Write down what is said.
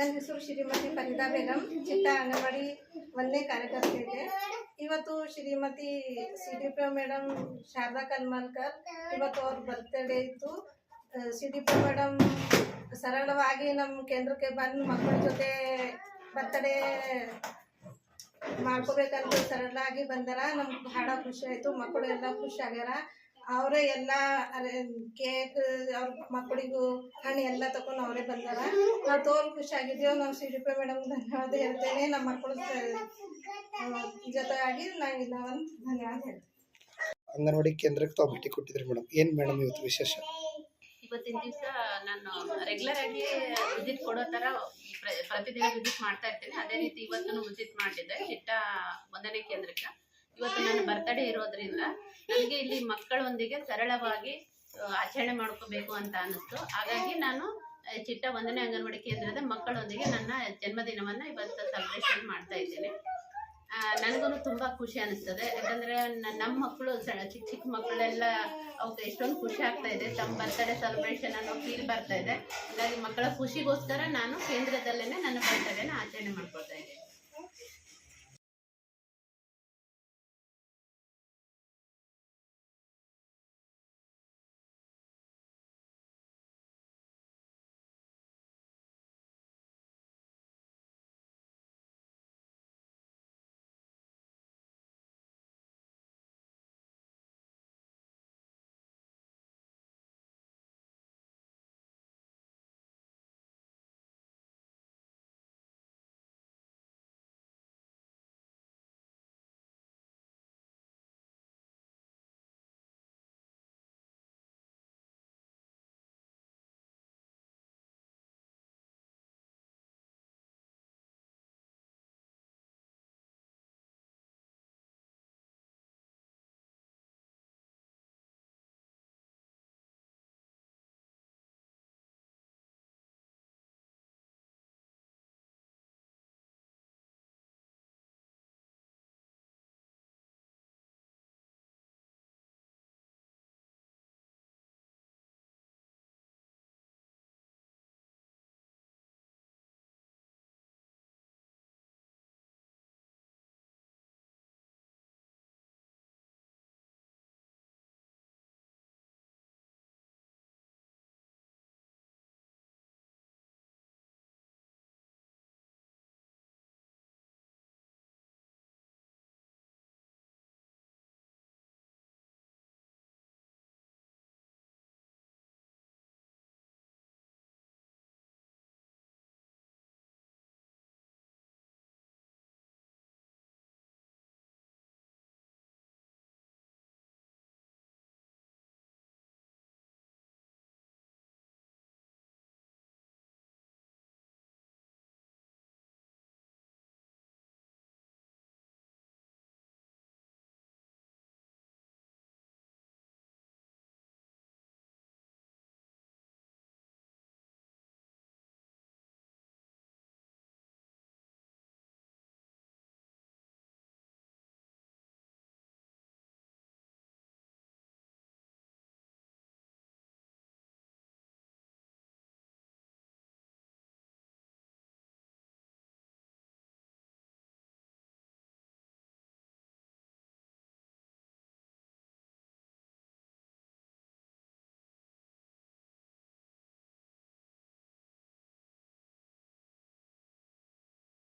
ನನ್ನ ಹೆಸರು ಶ್ರೀಮತಿ ಫರೀದಾ ಬೇಗಂ ಚಿಟ್ಟ ಅಂಗನವಾಡಿ ಒಂದನೇ ಕಾರ್ಯಕರ್ತೆ ಇದೆ. ಇವತ್ತು Shrimati C D P madam Sharada Kanmalkar ಇವತ್ತು ಅವ್ರ ಬರ್ತ್ಡೇ ಇತ್ತು. ಸಿ ಡಿ ಪಿ ಮೇಡಮ್ ಸರಳವಾಗಿ ನಮ್ಮ ಕೇಂದ್ರಕ್ಕೆ ಬಂದು ಮಕ್ಕಳ ಜೊತೆ ಬರ್ತ್ಡೇ ಮಾಡ್ಕೋಬೇಕಂತ ಸರಳಾಗಿ ಬಂದಾರ. ನಮ್ಗೆ ಬಹಳ ಖುಷಿ ಆಯಿತು. ಮಕ್ಕಳು ಎಲ್ಲ ಖುಷಿ ಆಗ್ಯಾರ. ಅವರೇ ಎಲ್ಲ ಕೇಕ್ ಅವ್ರ ಮಕ್ಕಳಿಗೂ ಹಣ್ಣು ಎಲ್ಲ ತಗೊಂಡು ಅವರೇ ಬಂದಾರ. ನಾವು ತೋಲ್ ಖುಷಿ ಆಗಿದ್ದೇವೆ ನಾವು ಸಿ ಡಿ ಪಿ ಮೇಡಮ್ ಧನ್ಯವಾದ ಹೇಳ್ತೇನೆ. ನಮ್ಮ ಮಕ್ಕಳು ಜೊತೆಯಾಗಿ ನಾನು ಇಲ್ಲ ಒಂದು ಧನ್ಯವಾದ ಹೇಳ್ತೇನೆ. ಅಂಗನವಾಡಿ ಕೇಂದ್ರಕ್ಕೆ ತಾವು ಭೇಟಿ ಕೊಟ್ಟಿದ್ರಿ ಮೇಡಮ್. ಏನು ಮೇಡಮ್ ಇವತ್ತು ವಿಶೇಷ? ಇವತ್ತಿನ ದಿವಸ ನಾನು ರೆಗ್ಯುಲರ್ ಆಗಿ ವಿಸಿಟ್ ಕೊಡೋ ಥರ ಪ್ರ- ಪ್ರತಿದಿನ ವಿಸಿಟ್ ಮಾಡ್ತಾ ಇರ್ತೀನಿ. ಅದೇ ರೀತಿ ಇವತ್ತು ವಿಸಿಟ್ ಮಾಡಿದ್ದೆ ಚಿಟ್ಟ ಒಂದನೇ ಕೇಂದ್ರಕ್ಕೆ. ಇವತ್ತು ನನ್ನ ಬರ್ತಡೇ ಇರೋದ್ರಿಂದ ನನಗೆ ಇಲ್ಲಿ ಮಕ್ಕಳೊಂದಿಗೆ ಸರಳವಾಗಿ ಆಚರಣೆ ಮಾಡ್ಕೋಬೇಕು ಅಂತ ಅನ್ನಿಸ್ತು. ಹಾಗಾಗಿ ನಾನು ಚಿಟ್ಟ ಒಂದನೇ ಅಂಗನವಾಡಿ ಕೇಂದ್ರದ ಮಕ್ಕಳೊಂದಿಗೆ ನನ್ನ ಜನ್ಮದಿನವನ್ನು ಇವತ್ತು ಸೆಲೆಬ್ರೇಷನ್ ಮಾಡ್ತಾ ಇದ್ದೇನೆ. ನನಗೂ ತುಂಬ ಖುಷಿ ಅನಿಸ್ತದೆ ಯಾಕಂದರೆ ನಮ್ಮ ಮಕ್ಕಳು ಸಣ್ಣ ಚಿಕ್ಕ ಚಿಕ್ಕ ಮಕ್ಕಳೆಲ್ಲ ಅವಕ್ಕೆ ಎಷ್ಟೊಂದು ಖುಷಿ ಆಗ್ತಾ ಇದೆ. ತಮ್ಮ ಬರ್ತಡೇ ಸೆಲೆಬ್ರೇಷನ್ ಅನ್ನೋ ಫೀಲ್ ಬರ್ತಾ ಇದೆ. ಹಾಗಾಗಿ ಮಕ್ಕಳ ಖುಷಿಗೋಸ್ಕರ ನಾನು ಕೇಂದ್ರದಲ್ಲೇ ನನ್ನ ಬರ್ತಡೇನ ಆಚರಣೆ ಮಾಡ್ಕೊಳ್ತಾ